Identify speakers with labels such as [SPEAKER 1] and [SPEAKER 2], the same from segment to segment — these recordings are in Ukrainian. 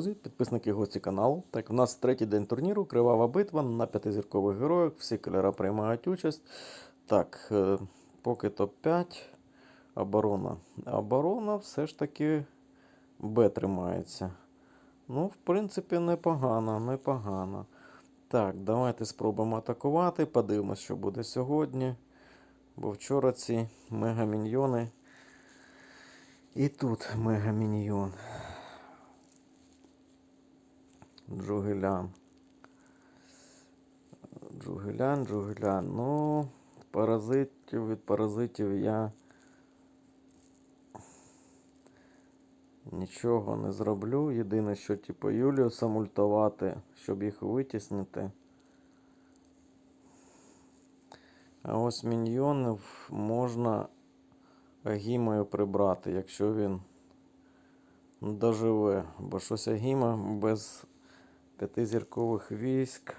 [SPEAKER 1] друзі, підписники гості каналу. Так, у нас третій день турніру, кривава битва на п'ятизіркових героїв. Всі кольори приймають участь. Так, е, поки топ-5. Оборона. Оборона все ж таки Б тримається. Ну, в принципі, непогано, непогано. Так, давайте спробуємо атакувати. Подивимось, що буде сьогодні. Бо вчора ці мегаміньйони. І тут мегаміньйон. Джугелян. Джугелян, Джугелян. Ну, паразитів від паразитів я нічого не зроблю. Єдине, що типу Юліуса мультувати, щоб їх витіснити. А ось міньйонів можна Агімою прибрати, якщо він доживе. Бо щось Агіма без п'ятизіркових військ.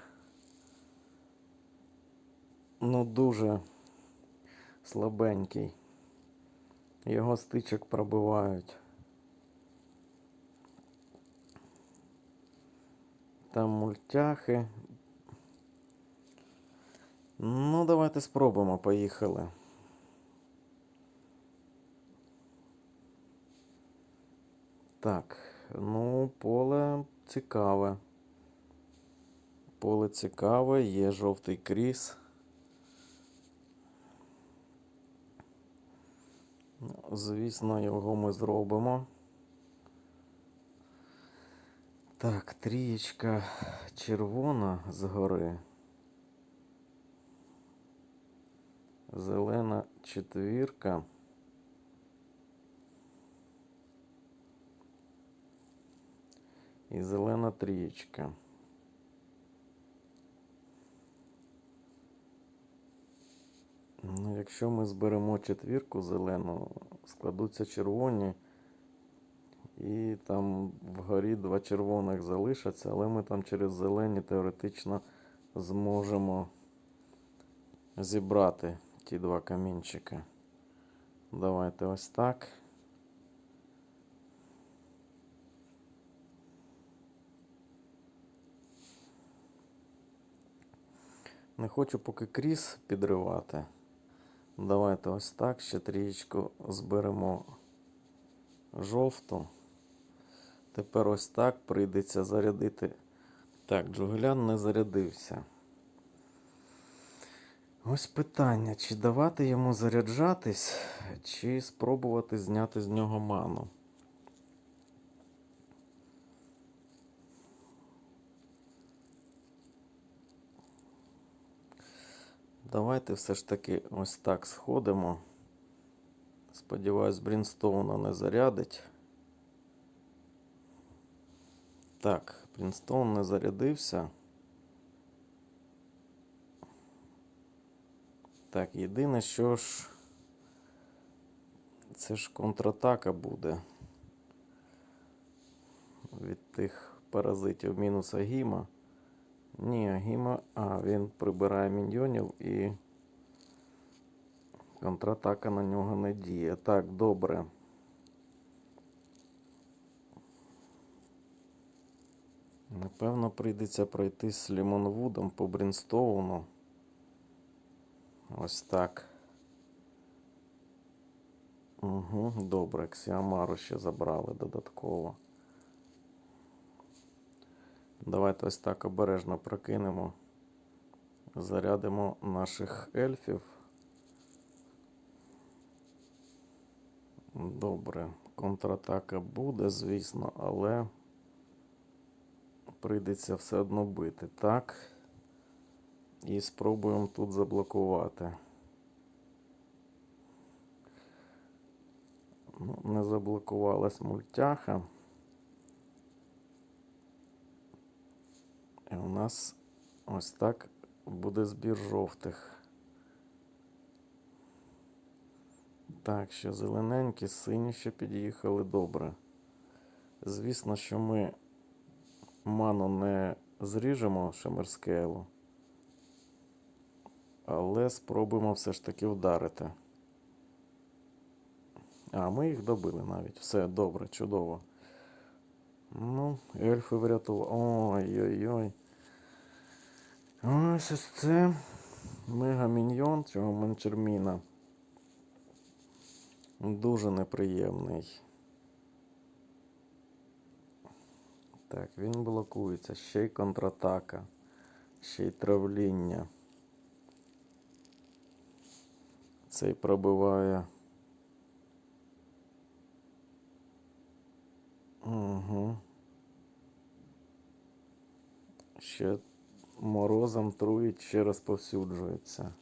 [SPEAKER 1] Ну, дуже слабенький. Його стичок пробивають. Там мультяхи. Ну, давайте спробуємо. Поїхали. Так, ну, поле цікаве. Поле цікаве, є жовтий кріс. Ну, Звісно, його ми зробимо. Так, трієчка червона згори. Зелена четвірка. І зелена трієчка. Ну, якщо ми зберемо четвірку зелену, складуться червоні. І там вгорі два червоних залишаться, але ми там через зелені теоретично зможемо зібрати ті два камінчика. Давайте ось так. Не хочу поки кріс підривати. Давайте ось так. Ще трієчку зберемо жовту. Тепер ось так прийдеться зарядити. Так, Джугелян не зарядився. Ось питання, чи давати йому заряджатись, чи спробувати зняти з нього ману. Давайте все ж таки ось так сходимо. Сподіваюсь, Брінстоуна не зарядить. Так, Брінстоун не зарядився. Так, єдине, що ж. Це ж контратака буде. Від тих паразитів мінус Агіма. Ні, Агіма. А, він прибирає міньйонів і. Контратака на нього не діє. Так, добре. Напевно, прийдеться пройти з Лімонвудом по Брінстоуну. Ось так. Угу, добре, Ксіамару ще забрали додатково. Давайте ось так обережно прокинемо. Зарядимо наших ельфів. Добре, контратака буде, звісно, але прийдеться все одно бити. Так. І спробуємо тут заблокувати. Ну, не заблокувалась мультяха. І у нас ось так буде збір жовтих. Так, ще зелененькі, сині ще під'їхали добре. Звісно, що ми ману не зріжемо шемерскейлу, але спробуємо все ж таки вдарити. А, ми їх добили навіть. Все добре, чудово. Ну, ельфи врятували. Ой-ой-ой. Ось ось це мегаміньйон цього менчерміна. Дуже неприємний. Так, він блокується. Ще й контратака. Ще й травління. Цей пробиває. Угу. Ще морозом труїть, ще розповсюджується.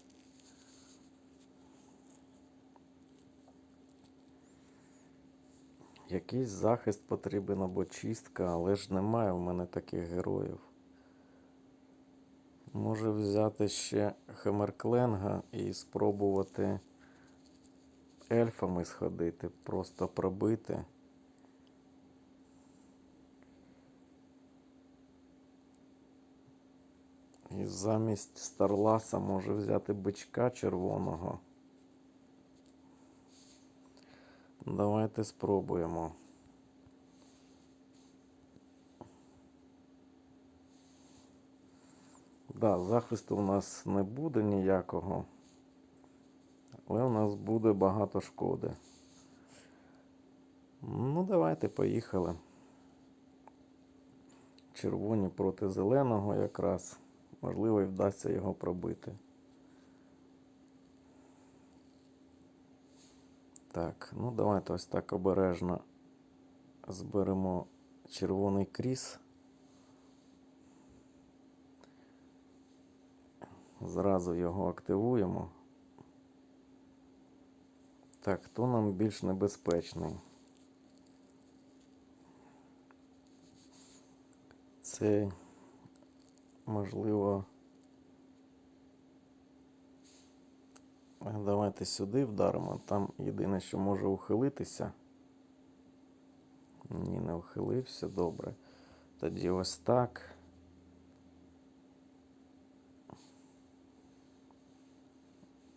[SPEAKER 1] Якийсь захист потрібен або чистка, але ж немає в мене таких героїв. Може взяти ще Хемеркленга і спробувати ельфами сходити, просто пробити. І замість Старласа може взяти бичка червоного. Давайте спробуємо. Да, захисту у нас не буде ніякого, але у нас буде багато шкоди. Ну, давайте поїхали. Червоні проти зеленого якраз. Можливо, і вдасться його пробити. Так, ну давайте ось так обережно зберемо червоний кріс. Зразу його активуємо. Так, хто нам більш небезпечний? Це, можливо. Давайте сюди вдаримо. Там єдине, що може ухилитися. Ні, не ухилився, добре. Тоді ось так.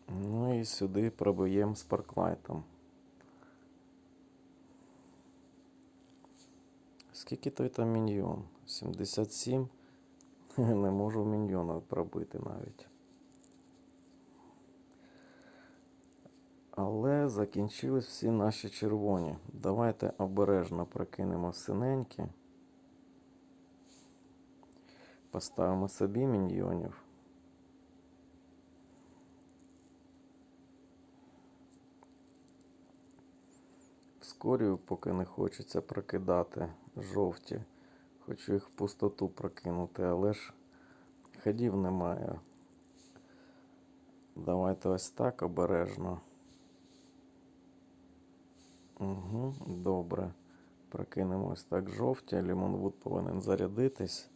[SPEAKER 1] Ну і сюди пробиємо спарклайтом. Скільки той там міньйон? 77. Не можу міньйона пробити навіть. Але закінчились всі наші червоні. Давайте обережно прокинемо синенькі. Поставимо собі міньйонів. Вскорюю, поки не хочеться прокидати жовті. Хочу їх в пустоту прокинути, але ж ходів немає. Давайте ось так обережно. Угу, добре. Прокинемо ось так жовті. Лімонвуд повинен зарядитись.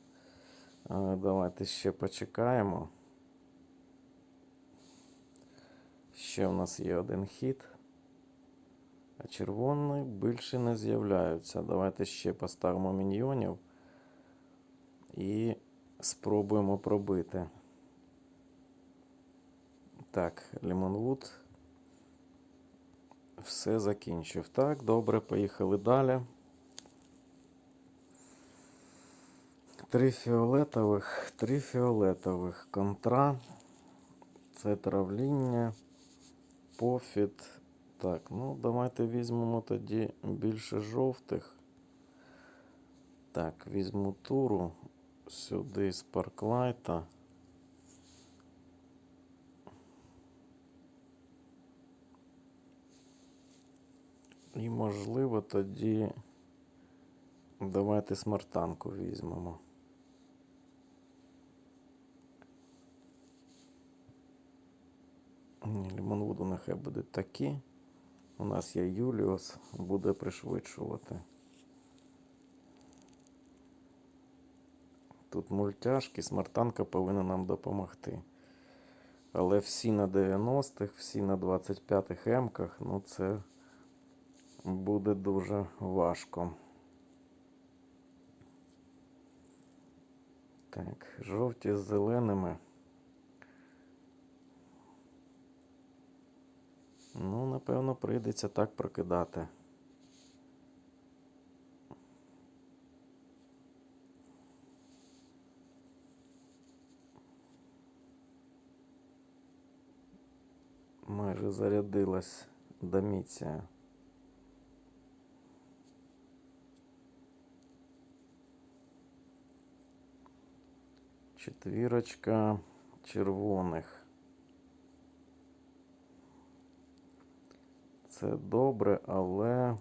[SPEAKER 1] Давайте ще почекаємо. Ще в нас є один хід. А червоні більше не з'являються. Давайте ще поставимо міньйонів і спробуємо пробити. Так, Лімонвуд все закінчив. Так, добре, поїхали далі. Три фіолетових, три фіолетових контра. Це травління, пофіт. Так, ну давайте візьмемо тоді більше жовтих. Так, візьму туру сюди з парклайта. І, можливо, тоді давайте смартанку візьмемо. Лімонвуду нехай будуть такі. У нас є Юліус, буде пришвидшувати. Тут мультяшки, смартанка повинна нам допомогти. Але всі на 90-х, всі на 25-х емках, ну це буде дуже важко. Так, жовті з зеленими. Ну, напевно, прийдеться так прокидати. Майже зарядилась доміція. Четвірочка червоних. Це добре, але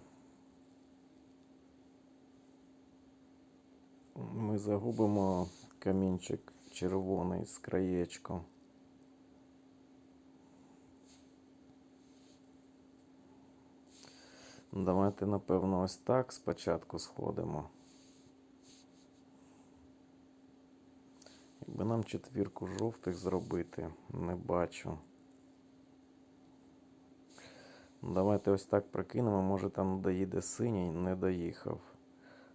[SPEAKER 1] ми загубимо камінчик червоний з краєчком. Давайте, напевно, ось так спочатку сходимо. Якби нам четвірку жовтих зробити, не бачу. Давайте ось так прокинемо, може там доїде синій, не доїхав.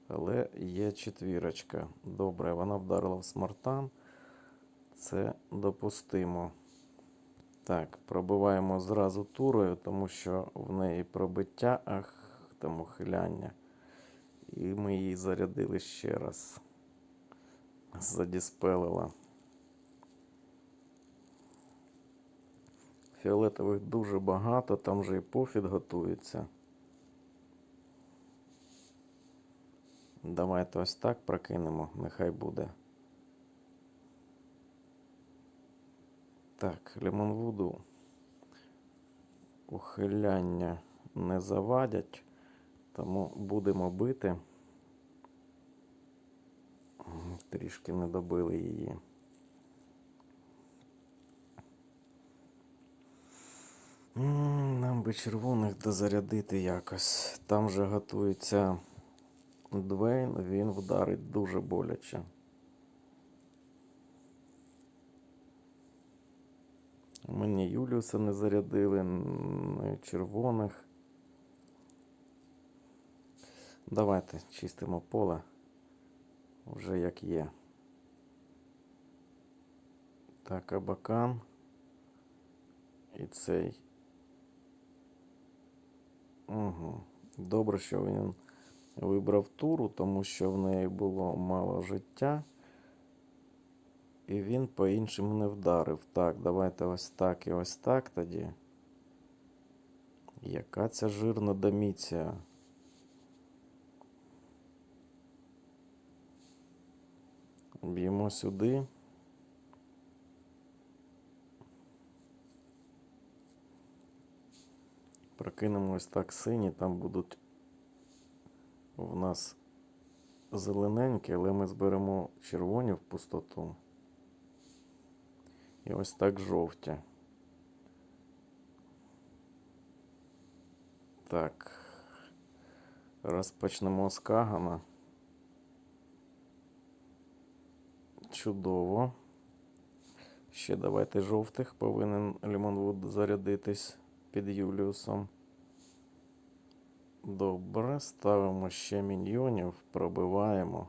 [SPEAKER 1] Але є четвірочка. Добре, вона вдарила в смартан. Це допустимо. Так, пробиваємо зразу турою, тому що в неї пробиття, ах, там ухиляння. І ми її зарядили ще раз. Задіспелила. Фіолетових дуже багато, там же і пофіт готується. Давайте ось так прокинемо, нехай буде. Так, Лемонвуду ухиляння не завадять, тому будемо бити. Трішки не добили її. Нам би червоних дозарядити якось. Там же готується Двейн, він вдарить дуже боляче. Мені Юліуса не зарядили, н- червоних. Давайте чистимо поле. Вже як є. Так, Абакан. І цей. Угу. Добре, що він вибрав туру, тому що в неї було мало життя. І він по-іншому не вдарив. Так, давайте ось так і ось так тоді. Яка ця жирна доміція? Б'ємо сюди. Прокинемо ось так сині, там будуть в нас зелененькі, але ми зберемо червоні в пустоту. І ось так жовті. Так. Розпочнемо з Кагана. Чудово. Ще давайте жовтих. Повинен Лімонвуд зарядитись під Юліусом. Добре, ставимо ще міньйонів, пробиваємо.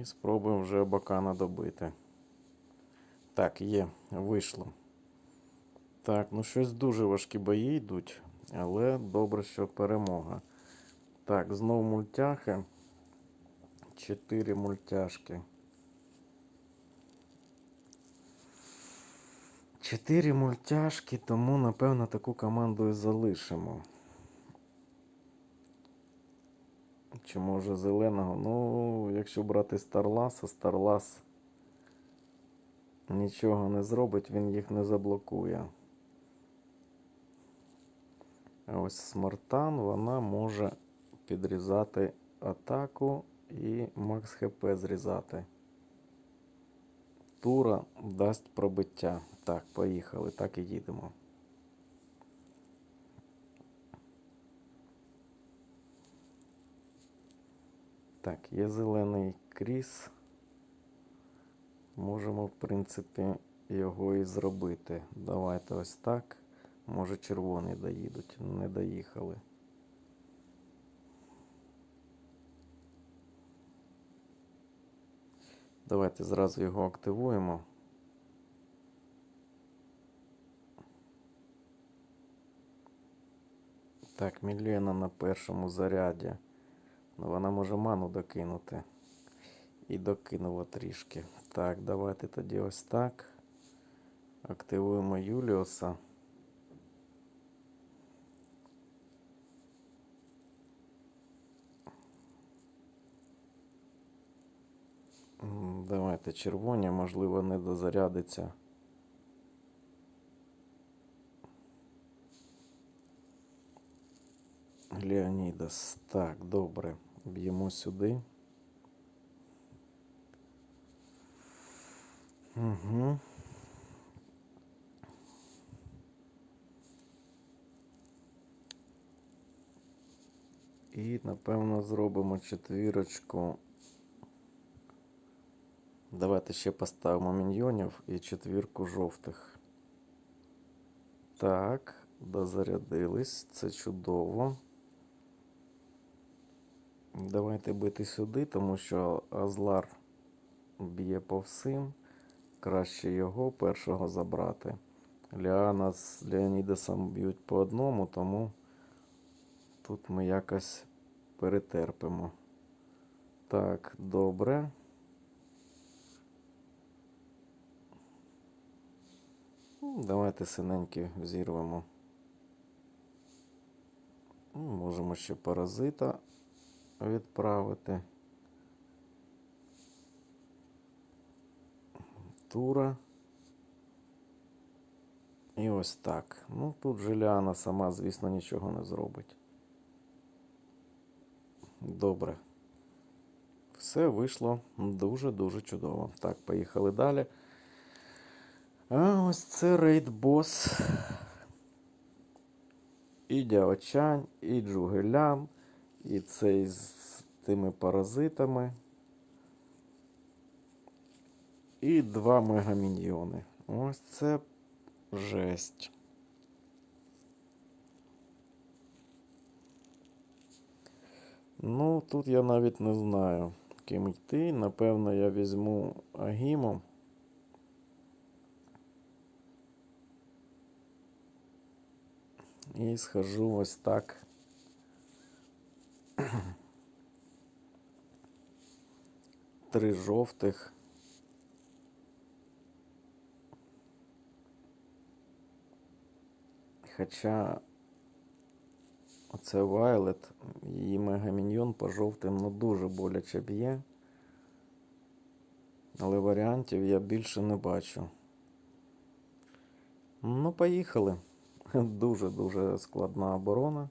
[SPEAKER 1] І спробуємо вже бакана добити. Так, є, вийшло. Так, ну щось дуже важкі бої йдуть, але добре, що перемога. Так, знову мультяхи. Чотири мультяшки. Чотири мультяшки, тому, напевно, таку команду і залишимо. Чи може зеленого? Ну, якщо брати Старласа, Старлас нічого не зробить, він їх не заблокує. А ось Смартан вона може підрізати атаку і Макс ХП зрізати. Тура дасть пробиття. Так, поїхали, так і їдемо. Так, є зелений кріс. Можемо, в принципі, його і зробити. Давайте ось так. Може, червоний доїдуть. Не доїхали. Давайте зразу його активуємо. Так, Мілена на першому заряді. Вона може ману докинути. І докинула трішки. Так, давайте тоді ось так. Активуємо Юліуса. Давайте червоні, можливо, не дозарядиться. Леонідас. Так, добре. Б'ємо сюди. Угу. І, напевно, зробимо четвірочку. Давайте ще поставимо міньйонів і четвірку жовтих. Так, дозарядились. Це чудово. Давайте бити сюди, тому що Азлар б'є по всім. Краще його першого забрати. Ліана з Леонідасом б'ють по одному, тому тут ми якось перетерпимо. Так, добре. Ну, Давайте синенькі взірвемо. Ну, Можемо ще паразита відправити. Тура. І ось так. Ну, тут Желіана сама, звісно, нічого не зробить. Добре. Все вийшло дуже-дуже чудово. Так, поїхали далі. А ось це рейд бос. І Дяочань, і Джугелян, і цей з тими паразитами. І два мегаміньйони. Ось це жесть. Ну, тут я навіть не знаю, ким йти. Напевно, я візьму Агіму. І схожу ось так. Три жовтих. Хоча оце Вайлет, її мегаміньйон по жовтим ну дуже боляче б'є. Але варіантів я більше не бачу. Ну, поїхали. Дуже-дуже складна оборона.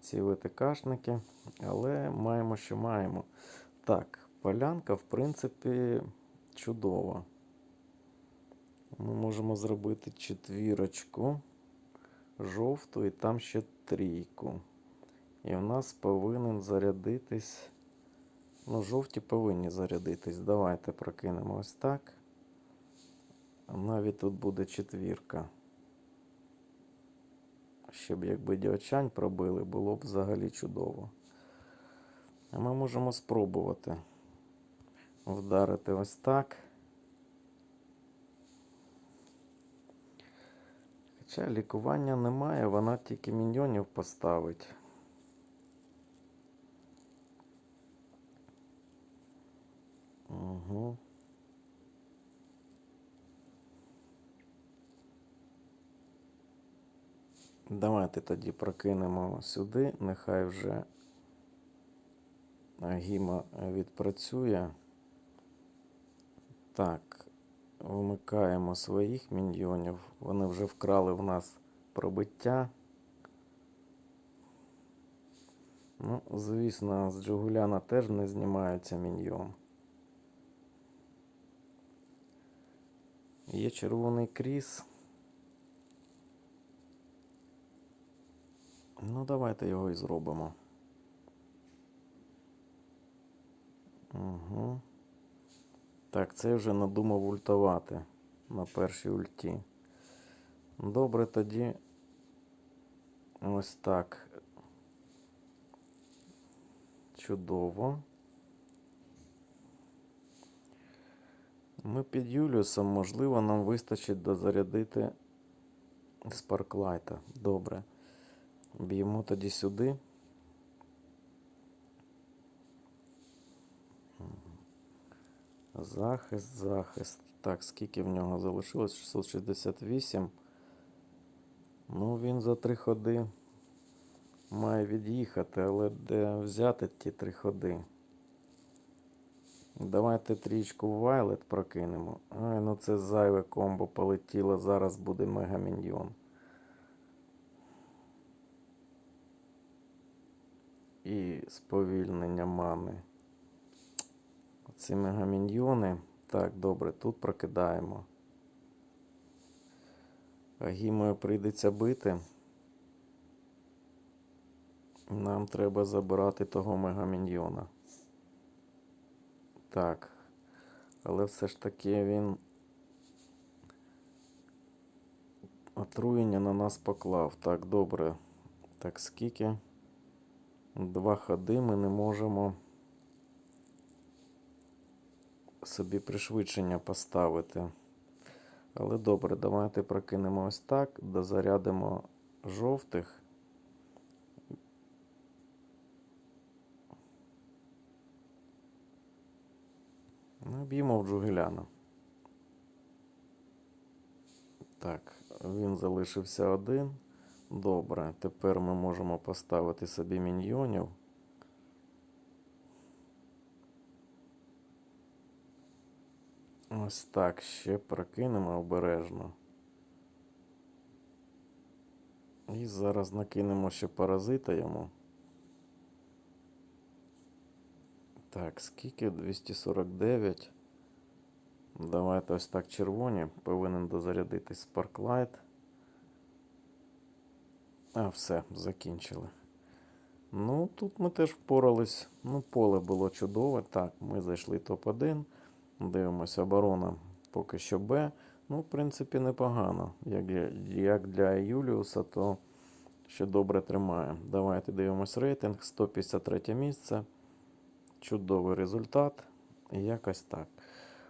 [SPEAKER 1] Ці ВТКшники. Але маємо, що маємо. Так, полянка, в принципі, чудова. Ми можемо зробити четвірочку жовту і там ще трійку. І в нас повинен зарядитись. Ну, жовті повинні зарядитись. Давайте прокинемо ось так. Навіть тут буде четвірка. Щоб якби діочань пробили, було б взагалі чудово. Ми можемо спробувати вдарити ось так. Хоча лікування немає, вона тільки міньйонів поставить. Угу. Давайте тоді прокинемо сюди, нехай вже Гіма відпрацює. Так, вмикаємо своїх міньйонів. Вони вже вкрали в нас пробиття. Ну, звісно, з Джугуляна теж не знімається міньйон. Є червоний кріс. Ну, давайте його і зробимо. Угу. Так, це вже надумав ультувати на першій ульті. Добре, тоді ось так. Чудово. Ми під Юліусом, можливо, нам вистачить дозарядити Спарклайта. Добре. Б'ємо тоді сюди. Захист, захист. Так, скільки в нього залишилось? 668. Ну, він за три ходи має від'їхати, але де взяти ті три ходи? Давайте трічку Вайлет прокинемо. Ай, ну це зайве комбо полетіло. Зараз буде мегаміньйон. І сповільнення мани. Ці мегаміньйони. Так, добре, тут прокидаємо. Агімою прийдеться бити. Нам треба забирати того мегаміньйона. Так. Але все ж таки він отруєння на нас поклав. Так, добре. Так, скільки? Два ходи ми не можемо собі пришвидшення поставити. Але добре, давайте прокинемо ось так, дозарядимо жовтих. Ну, б'ємо в Джугеляна. Так, він залишився один. Добре, тепер ми можемо поставити собі міньйонів. Ось так ще прокинемо обережно. І зараз накинемо ще паразита йому. Так, скільки? 249. Давайте ось так червоні. Повинен дозарядитись Sparklight. А, все, закінчили. Ну, тут ми теж впорались. Ну, поле було чудове. Так, ми зайшли топ-1. Дивимося, оборона поки що Б. Ну, в принципі, непогано. Як як для Юліуса, то ще добре тримає. Давайте дивимось рейтинг. 153 місце. Чудовий результат. Якось так.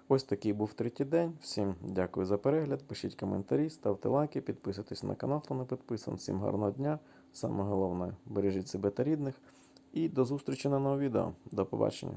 [SPEAKER 1] Ось такий був третій день. Всім дякую за перегляд. Пишіть коментарі, ставте лайки, підписуйтесь на канал, хто не підписаний. Всім гарного дня. Саме головне, бережіть себе та рідних. І до зустрічі на новому відео. До побачення.